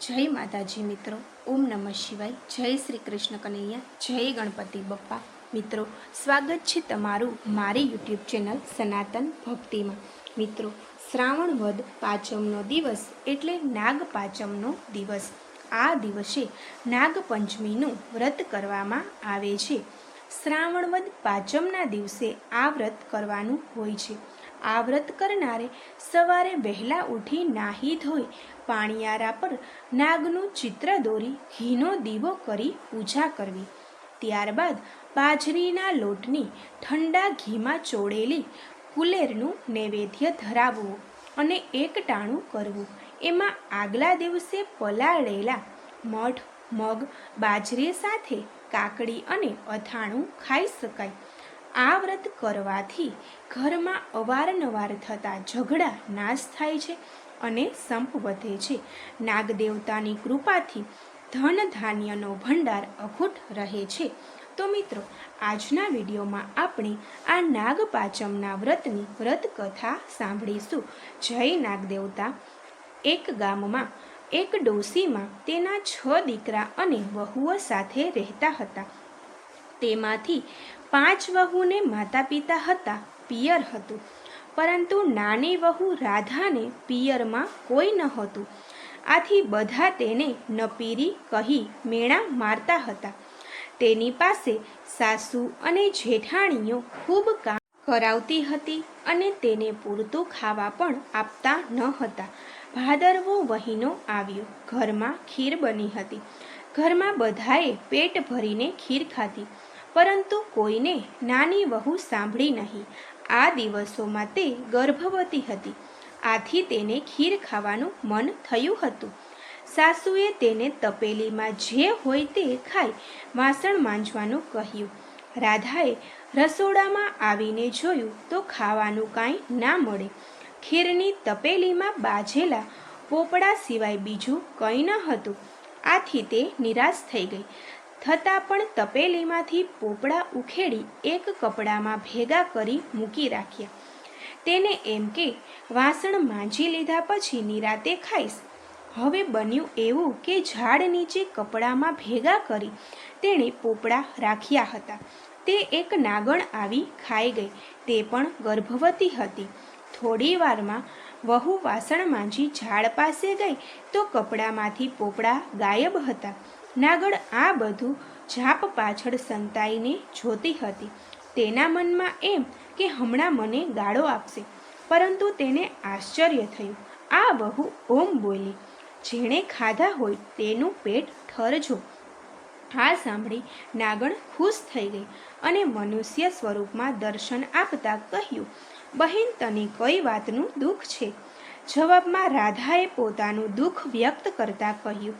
જય માતાજી મિત્રો. ઓમ નમઃ શિવાય. જય શ્રી કૃષ્ણ કનૈયા. જય ગણપતિ બપ્પા. મિત્રો, સ્વાગત છે તમારું મારી યુટ્યુબ ચેનલ સનાતન ભક્તિમાં. મિત્રો, શ્રાવણ વદ પાંચમનો દિવસ એટલે નાગ પાંચમનો દિવસ. આ દિવસે નાગપંચમીનું વ્રત કરવામાં આવે છે. શ્રાવણ વદ પાંચમના દિવસે આ વ્રત કરવાનું હોય છે. આ વ્રત કરનારે સવારે વહેલા ઉઠી નાહી ધોઈ પાણીયારા પર નાગનું ચિત્ર દોરી ઘીનો દીવો કરી પૂજા કરવી. ત્યારબાદ બાજરીના લોટની ઠંડા ઘીમાં ચોળેલી કુલેરનું નૈવેદ્ય ધરાવવું અને એક ટાણું કરવું. એમાં આગલા દિવસે પલાળેલા મઠ, મગ, બાજરી સાથે કાકડી અને અથાણું ખાઈ શકાય. આ વ્રત કરવાથી ઘરમાં અવારનવાર થતા ઝઘડા નાશ થાય છે અને સંપ વધે છે. નાગદેવતાની કૃપાથી ધન ધાન્યનો ભંડાર અખૂટ રહે છે. તો મિત્રો, આજના વિડીયોમાં આપણે આ નાગપાચમના વ્રતની વ્રત કથા સાંભળીશું. જય નાગદેવતા. એક ગામમાં, એક ડોસીમાં તેના છ દીકરા અને વહુઓ સાથે રહેતા હતા. તેમાંથી પાંચ વહુને માતા પિતા હતા, પિયર હતું. પરંતુ નાની વહુ રાધાને પિયરમાં કોઈ ન હતું. આથી બધા તેને નપીરી કહી મેણા મારતા હતા. તેની પાસે સાસુ અને જેઠાણીઓ ખૂબ કામ કરાવતી હતી અને તેને પૂરતું ખાવા પણ આપતા ન હતા. ભાદરવો વહીનો આવ્યો. ઘરમાં ખીર બની હતી. ઘરમાં બધાએ પેટ ભરીને ખીર ખાધી. પરંતુ કોઈને નાની વહુ સાંભળી નહીં. આ દિવસોમાં તે ગર્ભવતી હતી. આથી તેને ખીર ખાવાનું મન થયું હતું. સાસુએ તેને તપેલીમાં જે હોય તે ખાઈ વાસણ માંજવાનું કહ્યું. રાધાએ રસોડામાં આવીને જોયું તો ખાવાનું કાંઈ ના મળે. ખીરની તપેલીમાં બાજેલા પોપડા સિવાય બીજું કંઈ ન હતું. આથી તે નિરાશ થઈ ગઈ. થતાં પણ તપેલીમાંથી પોપડા ઉખેડી એક કપડામાં ભેગા કરી મૂકી રાખ્યા. તેને એમ કે, વાસણ માંજી લીધા પછી નિરાતે ખાઈશ. હવે બન્યું એવું કે ઝાડ નીચે કપડામાં ભેગા કરી તેણે પોપડા રાખ્યા હતા. તે એક નાગણ આવી ખાઈ ગઈ. તે પણ ગર્ભવતી હતી. થોડી વારમાં વહુ વાસણ માંજી ઝાડ પાસે ગઈ તો કપડામાંથી પોપડા ગાયબ હતા. નાગણ આ બધું જાપ પાછળ સંતાઈને જોતી હતી. તેના મનમાં એમ કે હમણાં મને ગાળો આપશે. પરંતુ તેને આશ્ચર્ય થયું. આ બહુ ઓમ બોલી. જેણે ખાધા હોય તેનું પેટ ઠરજો. આ સાંભળી નાગણ ખુશ થઈ ગઈ અને મનુષ્ય સ્વરૂપમાં દર્શન આપતા કહ્યું, બહેન, તને કઈ વાતનું દુઃખ છે? જવાબમાં રાધાએ પોતાનું દુઃખ વ્યક્ત કરતા કહ્યું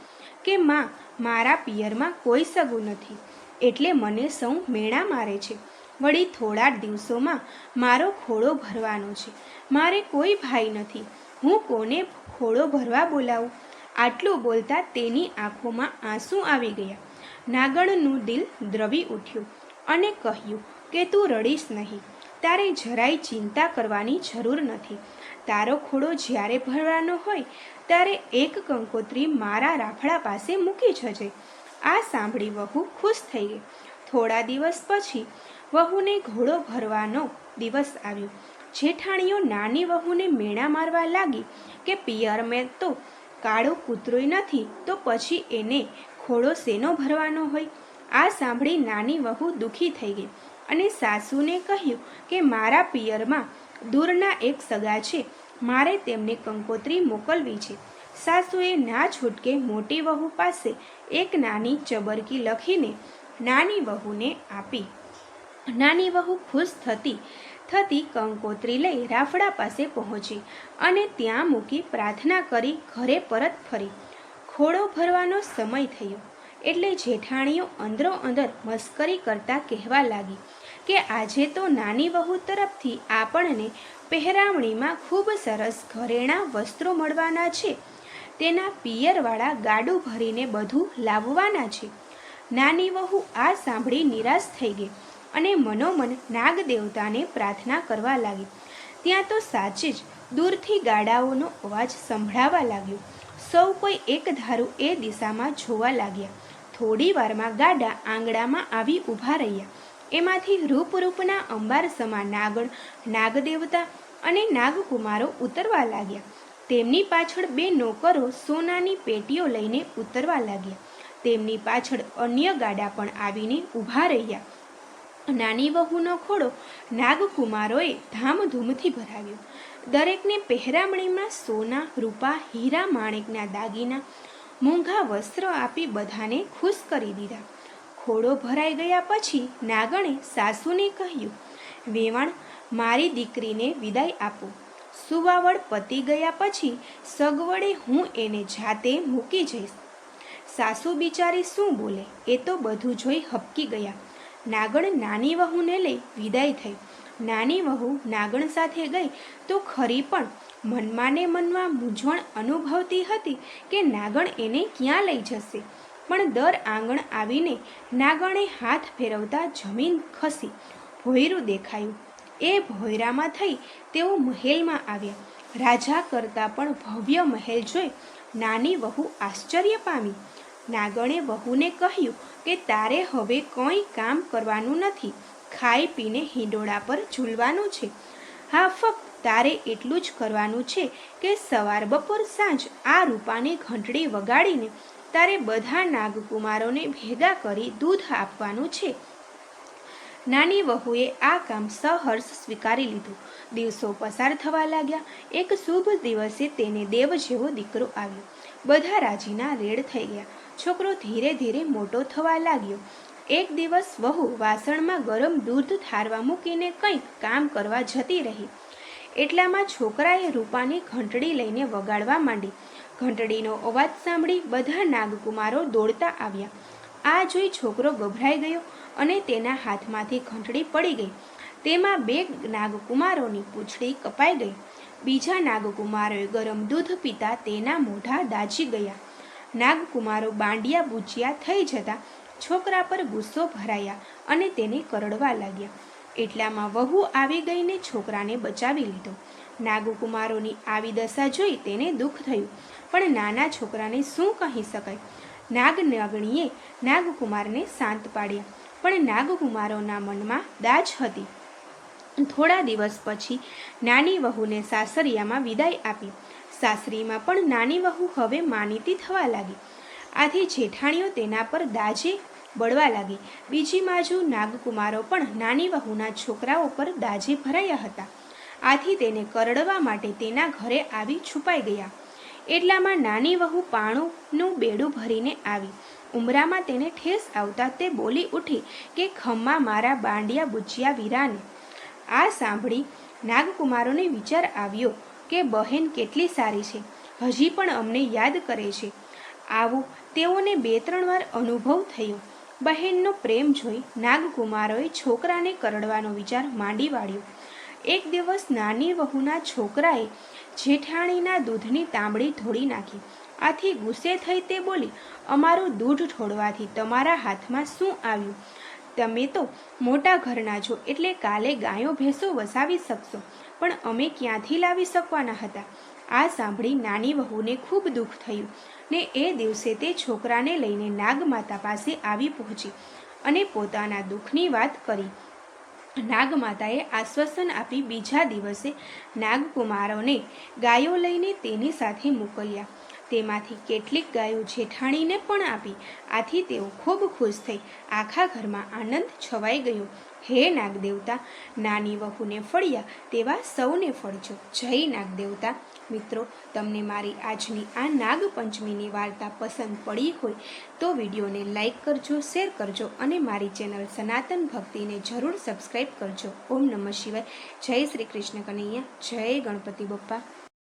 કે, માં, મારા પિયરમાં કોઈ સગું નથી, એટલે મને સૌ મેણા મારે છે. વળી થોડા દિવસોમાં મારો ખોળો ભરવાનો છે. મારે કોઈ ભાઈ નથી. હું કોને ખોળો ભરવા બોલાવું? આટલું બોલતા તેની આંખોમાં આંસુ આવી ગયા. નાગણનું દિલ દ્રવી ઉઠ્યું અને કહ્યું કે, તું રડીશ નહીં. તારે જરાય ચિંતા કરવાની જરૂર નથી. તારો ખોડો જ્યારે ભરવાનો હોય, ત્યારે એક કંકોત્રી મારા રાફડા પાસે મૂકી જજે. આ સાંભળી વહુ ખુશ થઈ ગઈ. થોડા દિવસ પછી વહુને ઘોડો ભરવાનો દિવસ આવ્યો. જેઠાણીઓ નાની વહુને મેણા મારવા લાગી કે, પિયર, મેં તો કાળો કૂતરોય નથી, તો પછી એને ઘોડો શેનો ભરવાનો હોય? આ સાંભળી નાની વહુ દુઃખી થઈ ગઈ અને સાસુને કહ્યું કે, મારા પિયરમાં દૂરના એક સગા છે. મારે તેમને કંકોત્રી મોકલવી છે. સાસુએ ના છૂટકે મોટી વહુ પાસે એક નાની ચબરકી લખીને નાની વહુને આપી. નાની વહુ ખુશ થતી થતી કંકોત્રી લઈ રાફડા પાસે પહોંચી અને ત્યાં મૂકી પ્રાર્થના કરી ઘરે પરત ફરી. ખોડો ભરવાનો સમય થયો એટલે જેઠાણીઓ અંદરો અંદર મસ્કરી કરતા કહેવા લાગી કે આજે તો નાની વહુ તરફથી આપણને પહેરાવણીમાં ખૂબ સરસ ઘરેણાં વસ્ત્રો મળવાના છે. તેના પિયરવાળા ગાડું ભરીને બધું લાવવાના છે. નાની વહુ આ સાંભળી નિરાશ થઈ ગઈ અને મનોમન નાગ દેવતાને પ્રાર્થના કરવા લાગી. ત્યાં તો સાચે જ દૂરથી ગાડાઓનો અવાજ સંભળાવા લાગ્યો. સૌ કોઈ એક ધારું એ દિશામાં જોવા લાગ્યા. થોડી વારમાં ગાડા આંગણામાં આવી ઊભા રહ્યા. એમાંથી રૂપરૂપના અંબાર સમા નાગણ, નાગદેવતા અને નાગકુમારો ઉતરવા લાગ્યા. તેમની પાછળ બે નોકરો સોનાની પેટીઓ લઈને ઉતરવા લાગ્યા. તેમની પાછળ અન્ય ગાડા પણ આવીને ઊભા રહ્યા. નાની વહુનો ખોડો નાગકુમારોએ ધામધૂમથી ભરાવ્યો. દરેકને પહેરામણીમાં સોના, રૂપા, હીરા, માણેકના દાગીના, મોંઘા વસ્ત્ર આપી બધાને ખુશ કરી દીધા. ખોડો ભરાઈ ગયા પછી નાગણે સાસુને કહ્યું, વેવાણ, મારી દીકરીને વિદાય આપો. સુવાવડ પતી ગયા પછી સગવડે હું એને જાતે મૂકી જઈશ. સાસુ બિચારી શું બોલે એ તો બધું જોઈ હપકી ગયા. નાગણ નાની વહુને લઈ વિદાય થઈ. નાની વહુ નાગણ સાથે ગઈ તો ખરી પણ મનમાં ને મનમાં મૂંઝવણ અનુભવતી હતી કે નાગણ એને ક્યાં લઈ જશે? પણ દર આંગણ આવીને નાગણે હાથ ફેરવતા જમીન ખસી ભોયરું દેખાયું. એ ભોયરામાં થઈ તેઓ મહેલમાં આવ્યા. રાજા કરતાં પણ ભવ્ય મહેલ જોઈ નાની વહુ આશ્ચર્ય પામી. નાગણે વહુને કહ્યું કે તારે હવે કંઈ કામ કરવાનું નથી. ખાઈ પીને હિંડોળા પર ઝૂલવાનું છે. હા, ફક્ત તારે એટલું જ કરવાનું છે કે સવાર બપોર સાંજ આ રૂપાની ઘંટડી વગાડીને તારે બધા નાગકુમારોને ભેગા કરી દૂધ આપવાનું છે. નાની વહુએ આ કામ સહર્ષ સ્વીકારી લીધું. દિવસો પસાર થવા લાગ્યા. એક શુભ દિવસે તેને દેવ જેવો દીકરો આવ્યો. બધા રાજીના રેડ થઈ ગયા. છોકરો ધીરે ધીરે મોટો થવા લાગ્યો. એક દિવસ વહુ વાસણમાં ગરમ દૂધ ઠારવા મૂકીને કંઈક કામ કરવા જતી રહી. એટલામાં છોકરાએ રૂપાની ઘંટડી લઈને વગાડવા માંડી. ઘંટડીનો અવાજ સાંભળી બધા નાગકુમારો દોડતા આવ્યા. આ જોઈ છોકરો ગભરાઈ ગયો અને તેના હાથમાંથી ઘંટડી પડી ગઈ. તેમાં બે નાગકુમારોની પૂંછડી કપાઈ ગઈ. બીજા નાગકુમારોએ ગરમ દૂધ પીતા તેના મોઢા દાજી ગયા. નાગકુમારો બાંડિયા બુચિયા થઈ જતા છોકરા પર ગુસ્સો ભરાયા અને તેને કરડવા લાગ્યા. એટલામાં વહુ આવી ગઈને છોકરાને બચાવી લીધો. નાગકુમારોની આવી દશા જોઈ તેને દુઃખ થયું, પણ નાના છોકરાને શું કહી શકાય? નાગ નાગણીએ નાગકુમારને શાંત પાડ્યા, પણ નાગકુમારોના મનમાં દાજ હતી. થોડા દિવસ પછી નાની વહુને સાસરિયામાં વિદાય આપી. સાસરીમાં પણ નાની વહુ હવે માનીતી થવા લાગી. આથી જેઠાણીઓ તેના પર દાજે બળવા લાગી. બીજી બાજુ નાગકુમારો પણ નાની વહુના છોકરાઓ પર દાજે ભરાયા હતા. આથી તેને કરડવા માટે તેના ઘરે આવી છુપાઈ ગયા. એટલામાં નાની વહુ પાણુંનું બેડું ભરીને આવી. ઉમરામાં તેને ઠેસ આવતા તે બોલી ઉઠી કે, ખમ્મા, મારા બાંડિયા બુચિયા વીરાને. આ સાંભળી નાગકુમારોને વિચાર આવ્યો કે, બહેન કેટલી સારી છે. હજી પણ અમને યાદ કરે છે. આવું તેઓને બે ત્રણ વાર અનુભવ થયો. બહેનનો પ્રેમ જોઈ નાગકુમારોએ છોકરાને કરડવાનો વિચાર માંડી વાળ્યો. એક દિવસ નાની વહુના છોકરાએ જેઠાણીના દૂધની તાંબડી ધોળી નાખી. આથી ગુસ્સે થઈ તે બોલી, અમારું દૂધ ઠોડવાથી તમારા હાથમાં શું આવ્યું? તમે તો મોટા ઘરના છો, એટલે કાલે ગાયો ભેંસો વસાવી શકશો, પણ અમે ક્યાંથી લાવી શકવાના હતા? આ સાંભળી નાની વહુને ખૂબ દુઃખ થયું ને એ દિવસે તે છોકરાને લઈને નાગમાતા પાસે આવી પહોંચી અને પોતાના દુઃખની વાત કરી. નાગમાતાએ આશ્વાસન આપી બીજા દિવસે નાગકુમારોને ગાયો લઈને તેની સાથે મોકલ્યા. તેમાંથી કેટલીક ગાયો જેઠાણીને પણ આપી. આથી તેઓ ખૂબ ખુશ થઈ આખા ઘરમાં આનંદ છવાઈ ગયો. હે નાગદેવતા, નાની વહુને ફળ્યા તેવા સૌને ફળજો. જય નાગદેવતા. મિત્રો, તમને મારી આજની આ નાગપંચમીની વાર્તા પસંદ પડી હોય તો વિડીયોને લાઈક કરજો, શેર કરજો અને મારી ચેનલ સનાતન ભક્તિને જરૂર સબસ્ક્રાઈબ કરજો. ઓમ નમઃ શિવાય. જય શ્રી કૃષ્ણ કનૈયા. જય ગણપતિ બપ્પા.